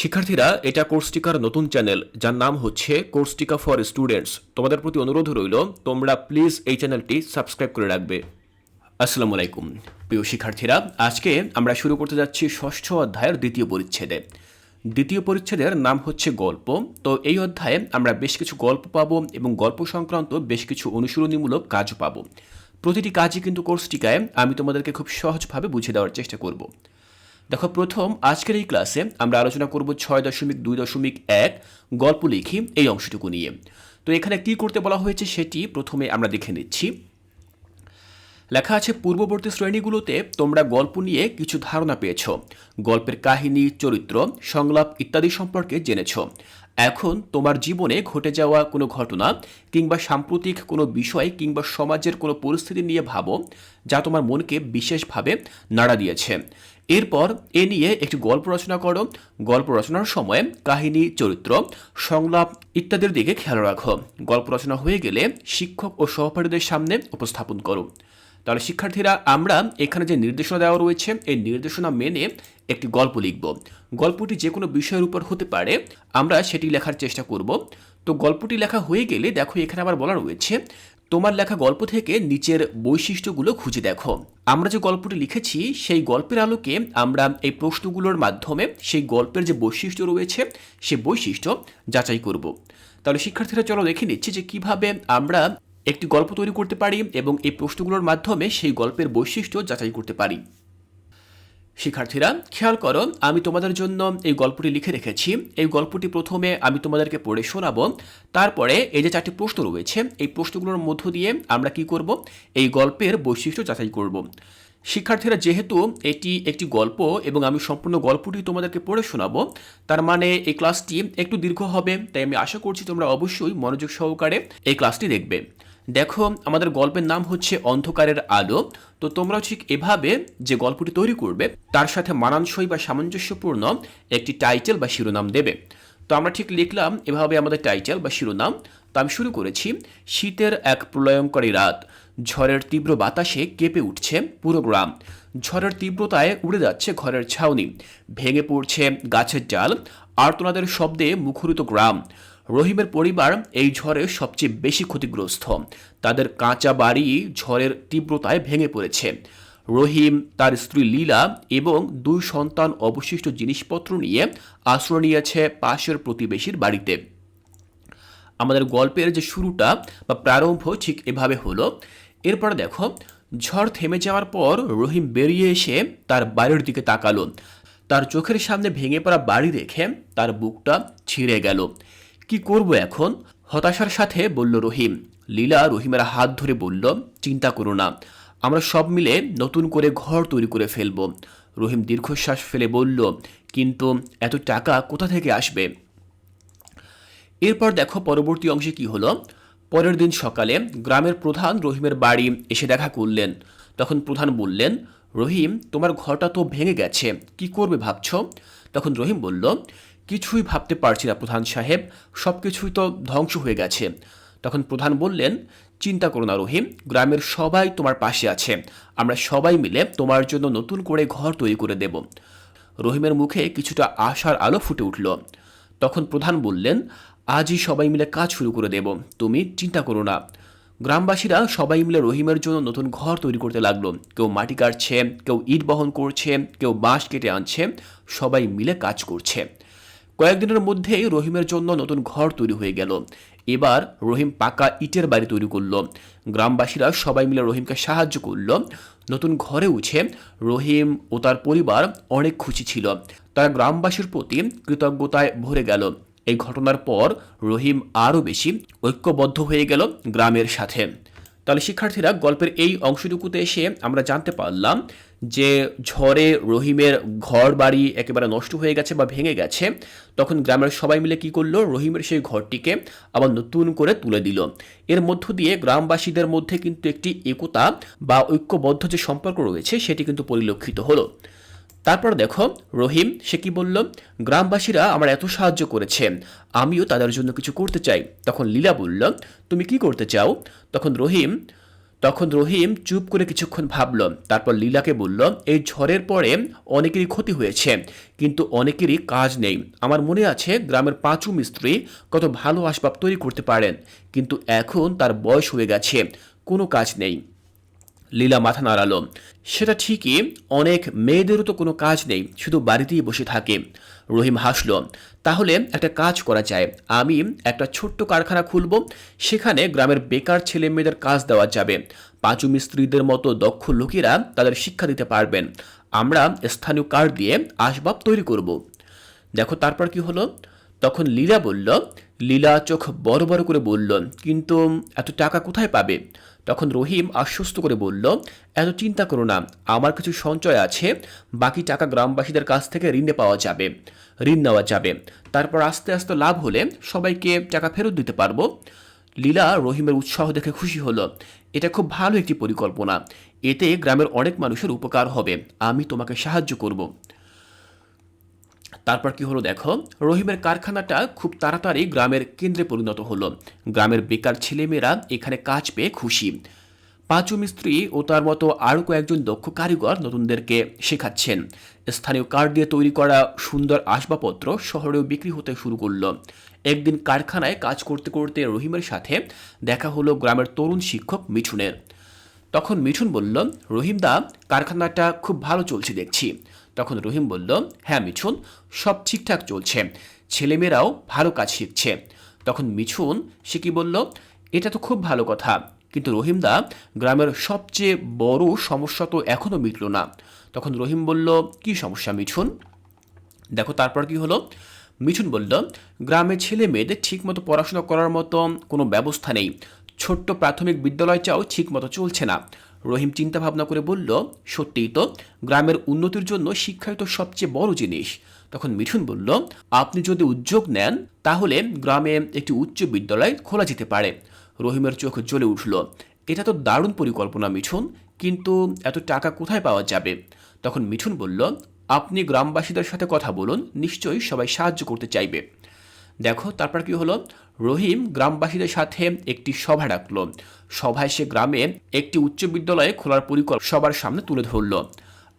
শিক্ষার্থীরা এটা কোর্সটিকার নতুন চ্যানেল যার নাম হচ্ছে কোর্সটিকা ফর স্টুডেন্টস তোমাদের প্রতি অনুরোধ রইল, তোমরা প্লিজ এই চ্যানেলটি সাবস্ক্রাইব করে রাখবে। আসসালামু আলাইকুম। প্রিয় শিক্ষার্থীরা, আজকে আমরা শুরু করতে যাচ্ছি ষষ্ঠ অধ্যায়ের দ্বিতীয় পরিচ্ছেদে। দ্বিতীয় পরিচ্ছেদের নাম হচ্ছে গল্প। তো এই অধ্যায়ে আমরা বেশ কিছু গল্প পাবো এবং গল্প সংক্রান্ত বেশ কিছু অনুশীলনীমূলক কাজ পাব। প্রতিটি কাজই কিন্তু কোর্সটিকায় আমি তোমাদেরকে খুব সহজভাবে বুঝে দেওয়ার চেষ্টা করব। দেখো, প্রথম আজকের এই ক্লাসে আমরা আলোচনা করব ছয় দশমিক দুই দশমিক এক গল্প লিখি এই অংশটুকু নিয়ে। তো এখানে কি করতে বলা হয়েছে সেটি প্রথমে আমরা দেখে নিচ্ছি। লেখা আছে, পূর্ববর্তী শ্রেণীগুলোতে তোমরা গল্প নিয়ে কিছু ধারণা পেয়েছ। গল্পের কাহিনী, চরিত্র, সংলাপ ইত্যাদি সম্পর্কে জেনেছ। এখন তোমার জীবনে ঘটে যাওয়া কোনো ঘটনা কিংবা সাম্প্রতিক কোনো বিষয় কিংবা সমাজের কোনো পরিস্থিতি নিয়ে ভাবো যা তোমার মনকে বিশেষভাবে নাড়া দিয়েছে। এরপর এ নিয়ে একটি গল্প রচনা করো। গল্প রচনার সময় কাহিনী, চরিত্র, সংলাপ ইত্যাদির দিকে খেয়াল রাখো। গল্প রচনা হয়ে গেলে শিক্ষক ও সহপাঠীদের সামনে উপস্থাপন করো। তাহলে শিক্ষার্থীরা, আমরা এখানে যে নির্দেশনা দেওয়া রয়েছে, এই নির্দেশনা মেনে একটি গল্প লিখব। গল্পটি যে কোনো বিষয়ের উপর হতে পারে, আমরা সেটি লেখার চেষ্টা করব। তো গল্পটি লেখা হয়ে গেলে দেখো এখানে আবার বলা রয়েছে তোমার লেখা গল্প থেকে নিচের বৈশিষ্ট্যগুলো খুঁজে দেখো। আমরা যে গল্পটি লিখেছি, সেই গল্পের আলোকে আমরা এই প্রশ্নগুলোর মাধ্যমে সেই গল্পের যে বৈশিষ্ট্য রয়েছে, সে বৈশিষ্ট্য যাচাই করব। তাহলে শিক্ষার্থীরা, চলো দেখে নিচ্ছি যে কীভাবে আমরা একটি গল্প তৈরি করতে পারি এবং এই প্রশ্নগুলোর মাধ্যমে সেই গল্পের বৈশিষ্ট্য যাচাই করতে পারি। শিক্ষার্থীরা, খেয়াল করো, আমি তোমাদের জন্য এই গল্পটি লিখে রেখেছি। এই গল্পটি প্রথমে আমি তোমাদেরকে পড়ে শোনাবো। তারপরে এই যে চারটি প্রশ্ন রয়েছে, এই প্রশ্নগুলোর মধ্য দিয়ে আমরা কি করব? এই গল্পের বৈশিষ্ট্য যাচাই করব। শিক্ষার্থীরা, যেহেতু এটি একটি গল্প এবং আমি সম্পূর্ণ গল্পটি তোমাদেরকে পড়ে শোনাবো, তার মানে এই ক্লাসটি একটু দীর্ঘ হবে, তাই আমি আশা করছি তোমরা অবশ্যই মনোযোগ সহকারে এই ক্লাসটি দেখবে। দেখো, আমাদের গল্পের নাম হচ্ছে অন্ধকারের আলো। তো তোমরাও ঠিক এভাবে যে গল্পটি তৈরি করবে, তার সাথে মানানসই বা সামঞ্জস্যপূর্ণ একটি টাইটেল বা শিরোনাম দেবে। তো আমরা ঠিক লিখলাম, এভাবে আমাদের টাইটেল বা শিরোনাম। তো আমি শুরু করেছি, শীতের এক প্রলয়ঙ্করী রাত। ঝড়ের তীব্র বাতাসে কেঁপে উঠছে পুরো গ্রাম। ঝড়ের তীব্রতায় উড়ে যাচ্ছে ঘরের ছাউনি। ভেঙে পড়ছে গাছের ডাল আর্তনাদের শব্দে মুখরিত গ্রাম। রহিমের পরিবার এই ঝড়ে সবচেয়ে বেশি ক্ষতিগ্রস্ত। তাদের কাঁচা বাড়ি ঝড়ের তীব্রতায় ভেঙে পড়েছে। রহিম, তার স্ত্রী লীলা এবং দুই সন্তান অবশিষ্ট জিনিসপত্র নিয়ে আশ্রয় নিয়েছে পাশের প্রতিবেশীর বাড়িতে। আমাদের গল্পের যে শুরুটা বা প্রারম্ভ ঠিক এভাবে হলো। এরপর দেখো, ঝড় থেমে যাওয়ার পর রহিম বেরিয়ে এসে তার বাড়ির দিকে তাকালো। তার চোখের সামনে ভেঙে পড়া বাড়ি দেখে তার বুকটা ছিঁড়ে গেল। কি করব এখন? হতাশার সাথে বলল রহিম। লীলা রহিমের হাত ধরে বলল, চিন্তা করো না। আমরা সব মিলে নতুন করে ঘর তৈরি করে ফেলব। রহিম দীর্ঘশ্বাস ফেলে বলল, কিন্তু এত টাকা কোথা থেকে আসবে? এরপর দেখো পরবর্তী অংশে কি হলো। পরের দিন সকালে গ্রামের প্রধান রহিমের বাড়ি এসে দেখা করলেন। তখন প্রধান বললেন, রহিম, তোমার ঘরটা তো ভেঙে গেছে। কি করবে ভাবছ? তখন রহিম বলল কিছুই ভাবতে পারছি না প্রধান সাহেব সব কিছুই তো ধ্বংস হয়ে গেছে। তখন প্রধান বললেন, চিন্তা করো না রহিম, গ্রামের সবাই তোমার পাশে আছে। আমরা সবাই মিলে তোমার জন্য নতুন করে ঘর তৈরি করে দেব। রহিমের মুখে কিছুটা আশার আলো ফুটে উঠল। তখন প্রধান বললেন, আজই সবাই মিলে কাজ শুরু করে দেব, তুমি চিন্তা করো না। গ্রামবাসীরা সবাই মিলে রহিমের জন্য নতুন ঘর তৈরি করতে লাগল। কেউ মাটি কাটছে, কেউ ইট বহন করছে, কেউ বাঁশ কেটে আনছে, সবাই মিলে কাজ করছে। কয়েকদিনের মধ্যেই রহিমের জন্য নতুন ঘর তৈরি হয়ে গেল। এবার রহিম পাকা ইটের বাড়ি তৈরি করল। গ্রামবাসীরা সবাই মিলে রহিমকে সাহায্য করল। নতুন ঘরে উঠে রহিম ও তার পরিবার অনেক খুশি ছিল। তারা গ্রামবাসীর প্রতি কৃতজ্ঞতায় ভরে গেল। এই ঘটনার পর রহিম আরও বেশি ঐক্যবদ্ধ হয়ে গেল গ্রামের সাথে। তাহলে শিক্ষার্থীরা গল্পের এই অংশটুকুতে এসে আমরা জানতে পারলাম যে ঝড়ে রহিমের ঘর বাড়ি একেবারে নষ্ট হয়ে গেছে বা ভেঙে গেছে, তখন গ্রামের সবাই মিলে কি করল? রহিমের সেই ঘরটিকে আবার নতুন করে তুলে দিল। এর মধ্য দিয়ে গ্রামবাসীদের মধ্যে কিন্তু একটি একতা বা ঐক্যবদ্ধ যে সম্পর্ক রয়েছে, সেটি কিন্তু পরিলক্ষিত হলো। তারপর দেখো, রহিম, সে কি বলল? গ্রামবাসীরা আমার এত সাহায্য করেছে, আমিও তাদের জন্য কিছু করতে চাই। তখন লীলা বলল, তুমি কি করতে চাও? তখন রহিম তখন রহিম চুপ করে কিছুক্ষণ ভাবল। তারপর লীলাকে বলল, এই ঝড়ের পরে অনেকেরই ক্ষতি হয়েছে, কিন্তু অনেকেরই কাজ নেই। আমার মনে আছে, গ্রামের পাঁচু মিস্ত্রি কত ভালো আসবাব তৈরি করতে পারেন, কিন্তু এখন তার বয়স হয়ে গেছে, কোনো কাজ নেই। লীলা মাথা নাড়ালো। সেটা ঠিকই, অনেক মেয়েদেরও তো কোনো কাজ নেই, শুধু বাড়িতেই বসে থাকে। রহিম হাসল, তাহলে একটা কাজ করা যায়। আমি একটা ছোট্ট কারখানা খুলব, সেখানে গ্রামের বেকার ছেলে মেয়েদের কাজ দেওয়া যাবে। পাঁচু মিস্ত্রিদের মতো দক্ষ লোকেরা তাদের শিক্ষা দিতে পারবেন। আমরা স্থানীয় কার দিয়ে আসবাব তৈরি করব। দেখো তারপর কি হলো? তখন লীলা বলল, লীলা চোখ বড় বড় করে বলল, কিন্তু এত টাকা কোথায় পাবে? তখন রহিম আশ্বস্ত করে বলল, এত চিন্তা করো না, আমার কিছু সঞ্চয় আছে, বাকি টাকা গ্রামবাসীদের কাছ থেকে ঋণে পাওয়া যাবে, ঋণ নেওয়া যাবে। তারপর আস্তে আস্তে লাভ হলে সবাইকে টাকা ফেরত দিতে পারব। লীলা রহিমের উৎসাহ দেখে খুশি হলো, এটা খুব ভালো একটি পরিকল্পনা। এতে গ্রামের অনেক মানুষের উপকার হবে, আমি তোমাকে সাহায্য করব। তারপর কি হলো দেখো? রহিমের কারখানাটা খুব তাড়াতাড়ি গ্রামের কেন্দ্রে পরিণত হলো। গ্রামের বেকার ছেলেমেয়েরা এখানে কাজ পেয়ে খুশি। পাঁচু মিস্ত্রি ও তার মতো আরও কয়েকজন দক্ষ কারিগর নতুনদেরকে শেখাচ্ছেন। স্থানীয় কাঠ দিয়ে তৈরি করা সুন্দর আসবাবপত্র শহরেও বিক্রি হতে শুরু করল। একদিন কারখানায় কাজ করতে করতে রহিমের সাথে দেখা হলো গ্রামের তরুণ শিক্ষক মিঠুনের। তখন মিঠুন বলল, রহিমদা, কারখানাটা খুব ভালো চলছে দেখছি। তখন রহিম বলল হ্যাঁ মিঠুন, সব ঠিকঠাক চলছে। ছেলেমেয়েরাও ভালো কাজ শিখছে। তখন মিঠুন সে কি বলল, এটা তো খুব ভালো কথা। কিন্তু রহিমদা, গ্রামের সবচেয়ে বড় সমস্যা তো এখনও মিটল না। তখন রহিম বলল, কি সমস্যা মিঠুন? দেখো, তারপর কি হলো? মিঠুন বলল গ্রামের ছেলে মেয়েদের ঠিকমতো পড়াশোনা করার মতো কোনো ব্যবস্থা নেই। ছোট্ট প্রাথমিক বিদ্যালয় বিদ্যালয়টাও ঠিকমতো চলছে না। রহিম চিন্তা ভাবনা করে বলল, সত্যিই তো, গ্রামের উন্নতির জন্য শিক্ষাই তো সবচেয়ে বড় জিনিস। তখন মিঠুন বলল, আপনি যদি উদ্যোগ নেন, তাহলে গ্রামে একটি উচ্চ বিদ্যালয় খোলা যেতে পারে। রহিমের চোখ জ্বলে উঠল, এটা তো দারুণ পরিকল্পনা মিঠুন, কিন্তু এত টাকা কোথায় পাওয়া যাবে? তখন মিঠুন বলল, আপনি গ্রামবাসীদের সাথে কথা বলুন, নিশ্চয়ই সবাই সাহায্য করতে চাইবে। দেখো, তারপর কি হলো? রহিম গ্রামবাসীদের সাথে একটি সভা ডাকলো। সভায় সে গ্রামে একটি উচ্চ বিদ্যালয়ে খোলার পরিকল্পনা সবার সামনে তুলে ধরল।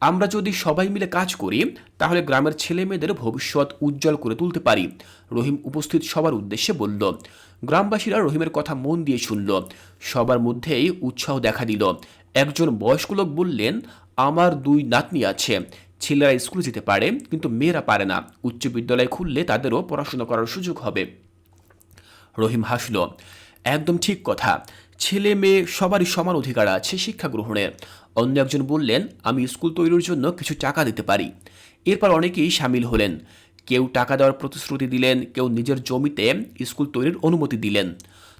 আমরা যদি সবাই মিলে কাজ করি, তাহলে গ্রামের ছেলে মেয়েদের ভবিষ্যৎ উজ্জ্বল করে তুলতে পারি, রহিম উপস্থিত সবার উদ্দেশ্যে বলল। গ্রামবাসীরা রহিমের কথা মন দিয়ে শুনল। সবার মধ্যেই উৎসাহ দেখা দিল। একজন বয়স্ক লোক বললেন, আমার দুই নাতনি আছে। ছেলেরা স্কুলে যেতে পারে, কিন্তু মেয়েরা পারে না। উচ্চ বিদ্যালয় খুললে তাদেরও পড়াশোনা করার সুযোগ হবে। রহিম হাসল, একদম ঠিক কথা। ছেলে মেয়ে সবারই সমান অধিকার আছে শিক্ষা গ্রহণের অন্য একজন বললেন, আমি স্কুল তৈরির জন্য কিছু টাকা দিতে পারি। এরপর অনেকেই সামিল হলেন। কেউ টাকা দেওয়ার প্রতিশ্রুতি দিলেন, কেউ নিজের জমিতে স্কুল তৈরির অনুমতি দিলেন।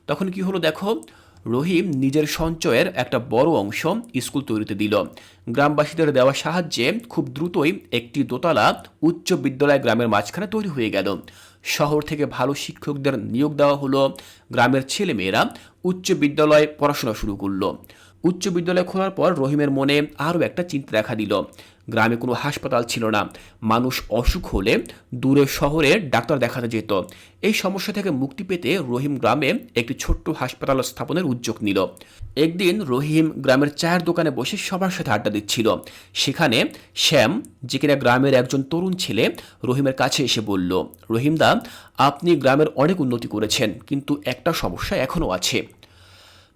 তখন কি হলো দেখো? রহিম নিজের সঞ্চয়ের একটা বড় অংশ স্কুল তৈরিতে দিল। গ্রামবাসীদের দেওয়া সাহায্যে খুব দ্রুতই একটি দোতলা উচ্চ বিদ্যালয় গ্রামের মাঝখানে তৈরি হয়ে গেল। শহর থেকে ভালো শিক্ষকদের নিয়োগ দেওয়া হলো। গ্রামের ছেলেমেয়েরা উচ্চ বিদ্যালয়ে পড়াশোনা শুরু করল। উচ্চ বিদ্যালয় খোলার পর রহিমের মনে আরও একটা চিন্তা দেখা দিল। গ্রামে কোনো হাসপাতাল ছিল না। মানুষ অসুখ হলে দূরে শহরে ডাক্তার দেখাতে যেত। এই সমস্যা থেকে মুক্তি পেতে রহিম গ্রামে একটি ছোট্ট হাসপাতাল স্থাপনের উদ্যোগ নিল। একদিন রহিম গ্রামের চায়ের দোকানে বসে সবার সাথে আড্ডা দিচ্ছিল। সেখানে শ্যাম, যে কিনা গ্রামের একজন তরুণ ছেলে, রহিমের কাছে এসে বলল, রহিমদা, আপনি গ্রামের অনেক উন্নতি করেছেন, কিন্তু একটা সমস্যা এখনও আছে।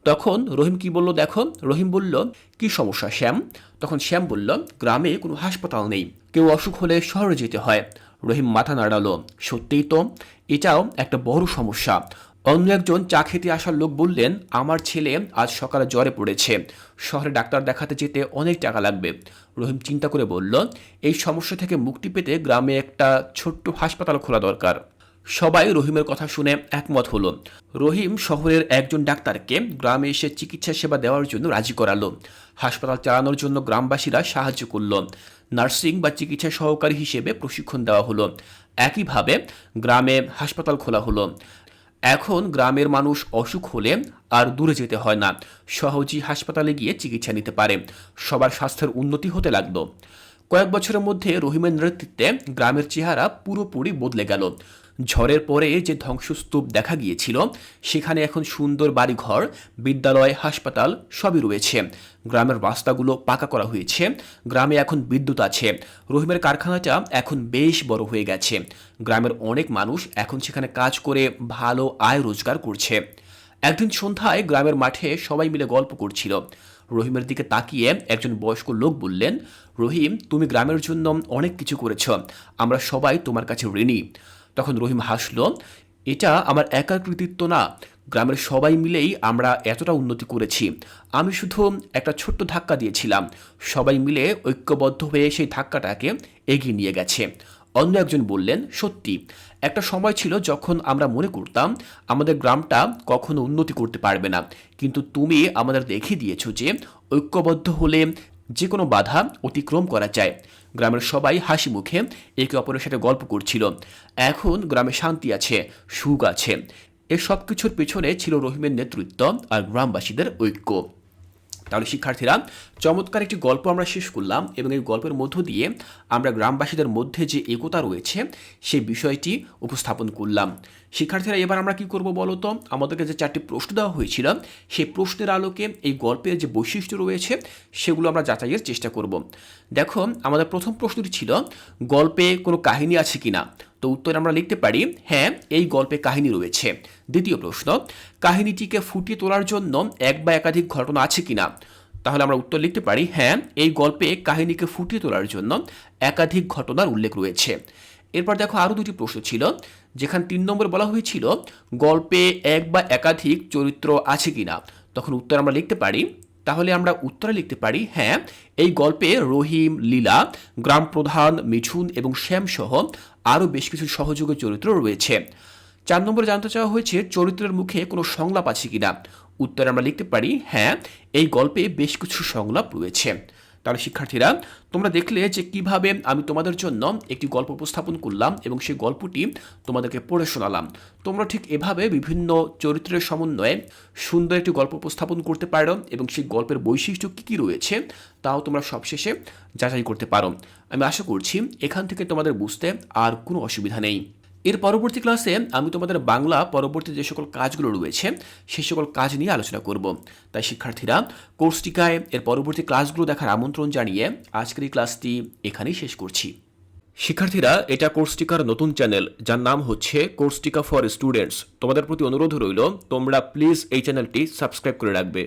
তখন রহিম কি বলল, দেখো, রহিম বলল, কি সমস্যা, শ্যাম? তখন শ্যাম বলল, গ্রামে কোনো হাসপাতাল নেই, কেউ অসুখ হলে শহরে যেতে হয়। রহিম মাথা নাড়ালো, সত্যিই তো, এটাও একটা বড় সমস্যা। অন্য একজন চা খেতে আসার লোক বললেন, আমার ছেলে আজ সকালে জ্বরে পড়েছে, শহরে ডাক্তার দেখাতে যেতে অনেক টাকা লাগবে। রহিম চিন্তা করে বলল, এই সমস্যা থেকে মুক্তি পেতে গ্রামে একটা ছোট্ট হাসপাতাল খোলা দরকার। সবাই রহিমের কথা শুনে একমত হলো। রহিম শহরের একজন ডাক্তারকে গ্রামে এসে চিকিৎসা সেবা দেওয়ার জন্য রাজি করালো। হাসপাতাল চালানোর জন্য গ্রামবাসীরা সাহায্য করল। নার্সিং বা চিকিৎসা সহকারী হিসেবে প্রশিক্ষণ দেওয়া হলো। একইভাবে গ্রামে হাসপাতাল খোলা হলো। এখন গ্রামের মানুষ অসুখ হলে আর দূরে যেতে হয় না। সহজেই হাসপাতালে গিয়ে চিকিৎসা নিতে পারে। সবার স্বাস্থ্যের উন্নতি হতে লাগল। কয়েক বছরের মধ্যে রহিমের নেতৃত্বে গ্রামের চেহারা পুরোপুরি বদলে গেল। ঝড়ের পরে যে ধ্বংসস্তূপ দেখা গিয়েছিল, সেখানে এখন সুন্দর বাড়িঘর, বিদ্যালয়, হাসপাতাল সবই রয়েছে। গ্রামের রাস্তাগুলো পাকা করা হয়েছে, গ্রামে এখন বিদ্যুৎ আছে। রহিমের কারখানাটা এখন বেশ বড় হয়ে গেছে। গ্রামের অনেক মানুষ এখন সেখানে কাজ করে ভালো আয় রোজগার করছে। একদিন সন্ধ্যায় গ্রামের মাঠে সবাই মিলে গল্প করছিল। রহিমের দিকে তাকিয়ে একজন বয়স্ক লোক বললেন, রহিম, তুমি গ্রামের জন্য অনেক কিছু করেছ। আমরা সবাই তোমার কাছে ঋণী। তখন রহিম হাসলো এটা আমার একার কৃতিত্ব না। গ্রামের সবাই মিলেই আমরা এতটা উন্নতি করেছি। আমি শুধু একটা ছোট্ট ধাক্কা দিয়েছিলাম। সবাই মিলে ঐক্যবদ্ধ হয়ে সেই ধাক্কাটাকে এগিয়ে নিয়ে গেছে। অন্য একজন বললেন, সত্যি, একটা সময় ছিল যখন আমরা মনে করতাম আমাদের গ্রামটা কখনো উন্নতি করতে পারবে না। কিন্তু তুমি আমাদের দেখিয়ে দিয়েছ যে ঐক্যবদ্ধ হলে যে কোনো বাধা অতিক্রম করা যায়। গ্রামের সবাই হাসি মুখে একে অপরের সাথে গল্প করছিল। এখন গ্রামে শান্তি আছে, সুখ আছে। এ সব কিছুর পেছনে ছিল রহিমের নেতৃত্ব আর গ্রামবাসীদের ঐক্য। তাহলে শিক্ষার্থীরা, চমৎকার একটি গল্প আমরা শেষ করলাম এবং এই গল্পের মধ্য দিয়ে আমরা গ্রামবাসীদের মধ্যে যে একতা রয়েছে সেই বিষয়টি উপস্থাপন করলাম। শিক্ষার্থীরা, এবার আমরা কি করব বলো তো? আমাদেরকে যে চারটি প্রশ্ন দেওয়া হয়েছিল, সেই প্রশ্নের আলোকে এই গল্পের যে বৈশিষ্ট্য রয়েছে, সেগুলো আমরা যাচাইয়ের চেষ্টা করব। দেখো, আমাদের প্রথম প্রশ্নটি ছিল, গল্পে কোনো কাহিনী আছে কিনা? তো উত্তরে আমরা লিখতে পারি হ্যাঁ এই গল্পে কাহিনী রয়েছে। দ্বিতীয় প্রশ্ন, কাহিনীটিকে ফুটিয়ে তোলার জন্য এক বা একাধিক ঘটনা আছে কিনা? তাহলে আমরা উত্তর লিখতে পারি হ্যাঁ এই গল্পে কাহিনীকে ফুটিয়ে তোলার জন্য একাধিক ঘটনার উল্লেখ রয়েছে। এরপর দেখো আরও দুটি প্রশ্ন ছিল, যেখানে তিন নম্বর বলা হয়েছিল, গল্পে এক বা একাধিক চরিত্র আছে কিনা? তখন উত্তর আমরা লিখতে পারি, তাহলে আমরা উত্তরে লিখতে পারি হ্যাঁ এই গল্পে রহিম, লীলা গ্রাম প্রধান মিঠুন এবং শ্যাম সহ আরও বেশ কিছু সহযোগী চরিত্র রয়েছে। চার নম্বরে জানতে চাওয়া হয়েছে, চরিত্রের মুখে কোনো সংলাপ আছে কিনা? উত্তরে আমরা লিখতে পারি হ্যাঁ এই গল্পে বেশ কিছু সংলাপ রয়েছে। তাহলে শিক্ষার্থীরা, তোমরা দেখলে যে কীভাবে আমি তোমাদের জন্য একটি গল্প উপস্থাপন করলাম এবং সেই গল্পটি তোমাদেরকে পড়ে শোনালাম। তোমরা ঠিক এভাবে বিভিন্ন চরিত্রের সমন্বয়ে সুন্দর একটি গল্প উপস্থাপন করতে পারো এবং সেই গল্পের বৈশিষ্ট্য কী কী রয়েছে তাও তোমরা সবশেষে যাচাই করতে পারো। আমি আশা করছি এখান থেকে তোমাদের বুঝতে আর কোনো অসুবিধা নেই। এর পরবর্তী ক্লাসে আমি তোমাদের বাংলা পরবর্তী যে সকল কাজগুলো রয়েছে, সেই সকল কাজ নিয়ে আলোচনা করব। তাই শিক্ষার্থীরা, কোর্সটিকায় এর পরবর্তী ক্লাসগুলো দেখার আমন্ত্রণ জানিয়ে আজকের এই ক্লাসটি এখানেই শেষ করছি। শিক্ষার্থীরা, এটা কোর্সটিকার নতুন চ্যানেল, যার নাম হচ্ছে কোর্সটিকা ফর স্টুডেন্টস। তোমাদের প্রতি অনুরোধ রইল, তোমরা প্লিজ এই চ্যানেলটি সাবস্ক্রাইব করে রাখবে।